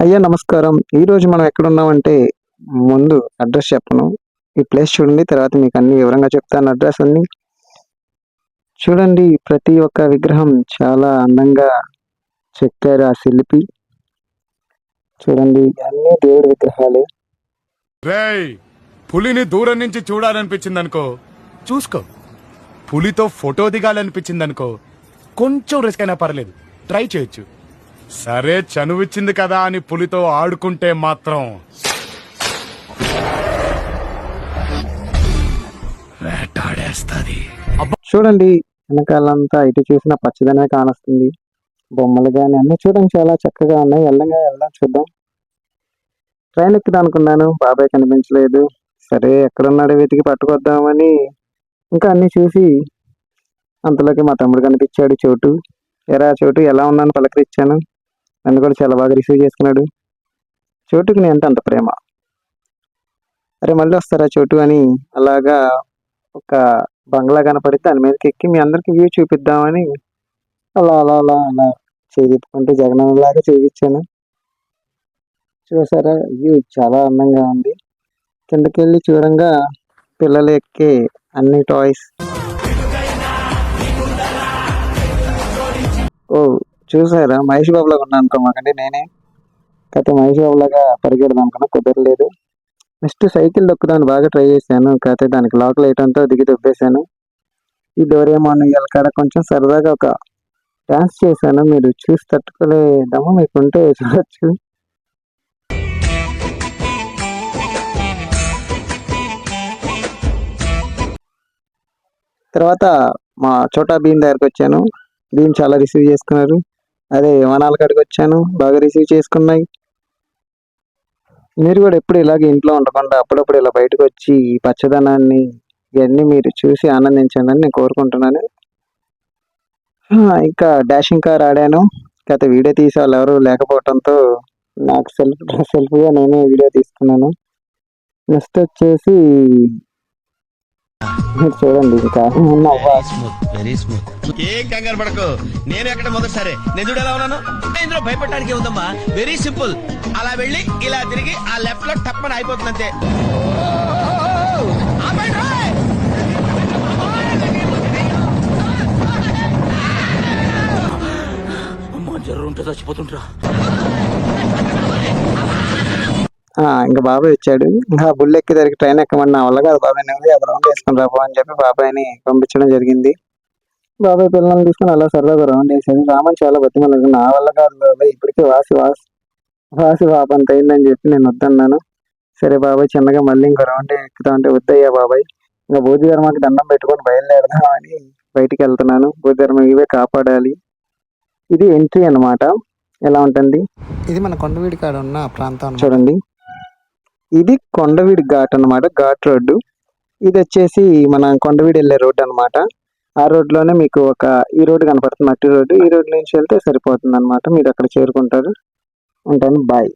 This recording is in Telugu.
అయ్యా నమస్కారం. ఈరోజు మనం ఎక్కడున్నామంటే ముందు అడ్రస్ చెప్పను. ఈ ప్లేస్ చూడండి తర్వాత మీకు అన్ని వివరంగా చెప్తాను అడ్రస్ అన్ని. చూడండి ప్రతి ఒక్క విగ్రహం చాలా అందంగా చెక్కారు ఆ శిల్పి. చూడండి అన్ని దేవుడి విగ్రహాలే. పులిని దూరం నుంచి చూడాలనిపించింది అనుకో చూసుకో. పులితో ఫోటో దిగాలనిపించింది అనుకో కొంచెం రిస్క్ అయినా పర్లేదు. ట్రై చేయొచ్చు. సరే చనువిచ్చింది కదా అని పులితో ఆడుకుంటే మాత్రం. వేటాడేస్తుంది. చూడండి వెనకాలంతా ఇటు చూసిన పచ్చదనే కానొస్తుంది. బొమ్మలు కానీ అన్నీ చూడండి చాలా చక్కగా ఉన్నాయి. వెళ్ళంగా వెళ్దాం చూద్దాం. ట్రైన్ ఎక్కుదాం అనుకున్నాను బాబాయ్ కనిపించలేదు. సరే ఎక్కడున్నాడు వెతికి పట్టుకొద్దామని ఇంకా అన్ని చూసి అంతలోకి మా తమ్ముడు కనిపించాడు. చోటు. ఎరా చోటు ఎలా ఉన్నాను పలకరించాను. నన్ను కూడా చాలా బాగా రిసీవ్ చేసుకున్నాడు. చోటుకి నేను అంటే అంత ప్రేమ. అరే మళ్ళీ వస్తారా చోటు అని అలాగా ఒక బంగ్లా కనపడితే దాని మీదకి ఎక్కి మీ అందరికి వ్యూ చూపిద్దామని అలా అలా అలా అలా చేయించుకుంటూ జగనన్నలాగా చేయించాను చూసారా వ్యూ చాలా అందంగా ఉంది. కిందకి వెళ్ళి చూడంగా పిల్లలు ఎక్కే అన్ని టాయ్స్. చూసారా మహేష్ బాబులాగా ఉన్నా అనుకోమాకండి నేనే. కాకపోతే మహేష్ బాబులాగా పరిగెడదాం అనుకున్నా కుదరలేదు. నెక్స్ట్ సైకిల్ దొక్కుదాన్ని బాగా ట్రై చేశాను. కాకపోతే దానికి లాక్ వేయడంతో దిగి దొబ్బేశాను. ఈ డోరేమాన్ కాడ కొంచెం సరదాగా ఒక డ్యాన్స్ చేశాను. మీరు చూసి తట్టుకోలేదమ్మా మీకు ఉంటే చూడొచ్చు. తర్వాత మా చోటా భీమ్ దగ్గరికి వచ్చాను. భీమ్ చాలా రిసీవ్ చేసుకున్నారు. అదే విమానాల కాడికి వచ్చాను. బాగా రిసీవ్ చేసుకున్నాయి. మీరు కూడా ఎప్పుడు ఇలాగే ఇంట్లో ఉండకుండా అప్పుడప్పుడు ఇలా బయటకు వచ్చి ఈ పచ్చదనాన్ని ఇవన్నీ మీరు చూసి ఆనందించండి అని నేను కోరుకుంటున్నాను. ఇంకా డాషింగ్ కార్ ఆడాను. గత వీడియో తీసే వాళ్ళు ఎవరు లేకపోవడంతో నాకు సెల్ఫ్ సెల్ఫ్గా నేనే వీడియో తీసుకున్నాను. నెక్స్ట్ వచ్చేసి చూడండి ఇంకా వెరీ స్మూత్ ఏం కంగారు పడకు. నేను ఎక్కడ మొదటిసారి నేను చూడు ఎలా ఉన్నాను? ఇందులో భయపడడానికి ఉందమ్మా వెరీ సింపుల్ అలా వెళ్ళి ఇలా తిరిగి ఆ లెఫ్ట్లో టప్పని అయిపోతుంది అంతే ఆపండి రోయ్! అమ్మా జర్రు ఉంటే చచ్చిపోతుంటరా ఆ, ఇంకా బాబాయ్ వచ్చాడు. ఇంకా బుల్ ఎక్కి ట్రైన్ ఎక్కమని నా వల్ల కాదు బాబాయ్ నువ్వు అది రౌండ్ వేసుకుని రాబో అని చెప్పి బాబాయ్ని పంపించడం జరిగింది. బాబాయ్ పిల్లల్ని తీసుకుని అలా సరదాగా రౌండ్ వేసాడు రామన్ చాలా బతిమలకు నా వల్ల కాదు బాబాయ్ ఇప్పటికే వాసి వాసి వాసి వాప అంత అయిందని చెప్పి నేను వద్దన్నాను. సరే బాబాయ్ చిన్నగా మళ్ళీ ఇంకో రౌండ్ ఎక్కుతా ఉంటే వద్దయ్యా బాబాయ్. ఇంకా బోధిధర్మకి దండం పెట్టుకొని బయలుదేరదామని బయటికి వెళ్తున్నాను. బోధిధర్మ ఇవే కాపాడాలి. ఇది ఎంట్రీ అన్నమాట. ఎలా ఉంటుంది? ఇది మన కొండవీడి కాడ ఉన్న ప్రాంతం చూడండి. ఇది కొండవీడి ఘాట్ అన్నమాట ఘాట్ రోడ్డు. ఇది వచ్చేసి మన కొండవీడి వెళ్ళే రోడ్డు అన్నమాట. ఆ రోడ్లోనే మీకు ఒక ఈ రోడ్డు కనపడుతుంది మట్టి రోడ్డు. ఈ రోడ్డు నుంచి వెళ్తే సరిపోతుంది అనమాట మీరు అక్కడ చేరుకుంటారు. ఉంటాను బాయ్.